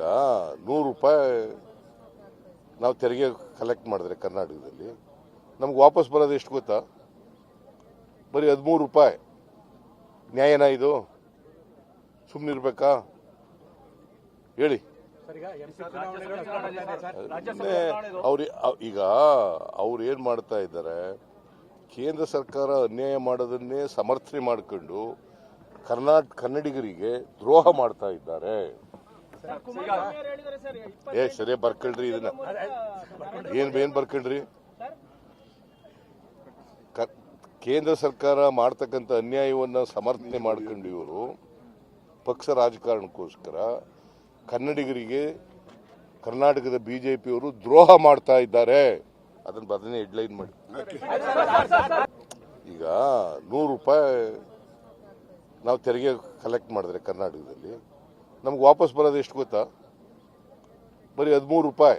ಈಗ ನೂರು ರೂಪಾಯಿ ನಾವು ತೆರಿಗೆ ಕಲೆಕ್ಟ್ ಮಾಡಿದ್ರೆ ಕರ್ನಾಟಕದಲ್ಲಿ, ನಮ್ಗೆ ವಾಪಸ್ ಬರೋದು ಎಷ್ಟು ಗೊತ್ತಾ? ಬರೀ ಹದಿಮೂರು ರೂಪಾಯಿ. ನ್ಯಾಯನಾ ಇದು? ಸುಮ್ಮನಿರ್ಬೇಕಾ ಹೇಳಿ. ಅವ್ರ, ಈಗ ಅವ್ರು ಏನ್ ಮಾಡ್ತಾ ಇದ್ದಾರೆ, ಕೇಂದ್ರ ಸರ್ಕಾರ ಅನ್ಯಾಯ ಮಾಡೋದನ್ನೇ ಸಮರ್ಥನೆ ಮಾಡ್ಕೊಂಡು ಕರ್ನಾಟಕ ಕನ್ನಡಿಗರಿಗೆ ದ್ರೋಹ ಮಾಡ್ತಾ ಇದ್ದಾರೆ. ಏ ಸರಿ ಬರ್ಕೊಳ್ರಿ ಇದನ್ನ. ಏನ್ ಏನ್ ಬರ್ಕಳ್ರಿ? ಕ- ಕೇಂದ್ರ ಸರ್ಕಾರ ಮಾಡ್ತಕ್ಕಂಥ ಅನ್ಯಾಯವನ್ನ ಸಮರ್ಥನೆ ಮಾಡ್ಕೊಂಡು ಇವರು ಪಕ್ಷ ರಾಜಕಾರಣಕ್ಕೋಸ್ಕರ ಕನ್ನಡಿಗರಿಗೆ ಕರ್ನಾಟಕದ ಬಿಜೆಪಿಯವರು ದ್ರೋಹ ಮಾಡ್ತಾ ಇದ್ದಾರೆ. ಅದನ್ನ ಬದನೆ ಹೆಡ್ಲೈನ್ ಮಾಡಿ. ಈಗ ನೂರು ರೂಪಾಯಿ ನಾವು ತೆರಿಗೆ ಕಲೆಕ್ಟ್ ಮಾಡಿದ್ರೆ ಕರ್ನಾಟಕದಲ್ಲಿ ನಮ್ಗೆ ವಾಪಸ್ ಬರೋದು ಎಷ್ಟು ಗೊತ್ತಾ? ಬರೀ ಹದಿಮೂರು ರೂಪಾಯಿ.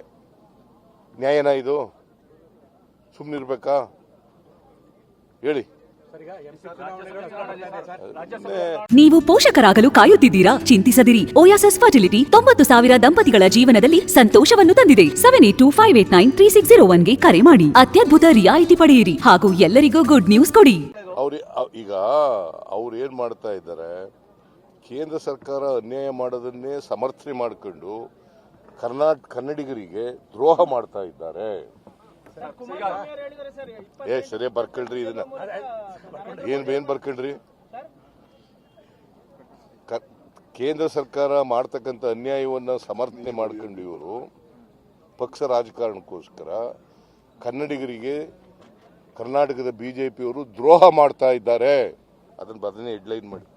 ನ್ಯಾಯನ ಇದು? ಸುಮ್ಮನಿರ್ಬೇಕಾ ಹೇಳಿ. ನೀವು ಪೋಷಕರಾಗಲು ಕಾಯುತ್ತಿದ್ದೀರಾ? ಚಿಂತಿಸದಿರಿ. ಓಯಾಸಸ್ ಫರ್ಟಿಲಿಟಿ ತೊಂಬತ್ತು ಸಾವಿರ ದಂಪತಿಗಳ ಜೀವನದಲ್ಲಿ ಸಂತೋಷವನ್ನು ತಂದಿದೆ. Seven eight two five eight nine three six zero ಒನ್ಗೆ ಕರೆ ಮಾಡಿ. ಅತ್ಯದ್ಭುತ ರಿಯಾಯಿತಿ ಪಡೆಯಿರಿ ಹಾಗೂ ಎಲ್ಲರಿಗೂ ಗುಡ್ ನ್ಯೂಸ್ ಕೊಡಿ. ಅವ್ರ ಈಗ ಅವ್ರು ಏನ್ ಮಾಡ್ತಾ ಇದ್ದಾರೆ? ಕೇಂದ್ರ ಸರ್ಕಾರ ಅನ್ಯಾಯ ಮಾಡೋದನ್ನೇ ಸಮರ್ಥನೆ ಮಾಡ್ಕೊಂಡು ಕರ್ನಾಟಕ ಕನ್ನಡಿಗರಿಗೆ ದ್ರೋಹ ಮಾಡ್ತಾ ಇದ್ದಾರೆ. ಏ, ಸರಿ, ಬರ್ಕೊಳ್ರಿ ಇದನ್ನ. ಏನ್ ಏನ್ ಬರ್ಕೊಳ್ರಿ? ಕೇಂದ್ರ ಸರ್ಕಾರ ಮಾಡ್ತಕ್ಕಂಥ ಅನ್ಯಾಯವನ್ನ ಸಮರ್ಥನೆ ಮಾಡ್ಕೊಂಡು ಇವರು ಪಕ್ಷ ರಾಜಕಾರಣಕ್ಕೋಸ್ಕರ ಕನ್ನಡಿಗರಿಗೆ ಕರ್ನಾಟಕದ ಬಿಜೆಪಿಯವರು ದ್ರೋಹ ಮಾಡ್ತಾ ಇದ್ದಾರೆ. ಅದನ್ನ ಬದನೆ ಹೆಡ್ಲೈನ್ ಮಾಡಿ.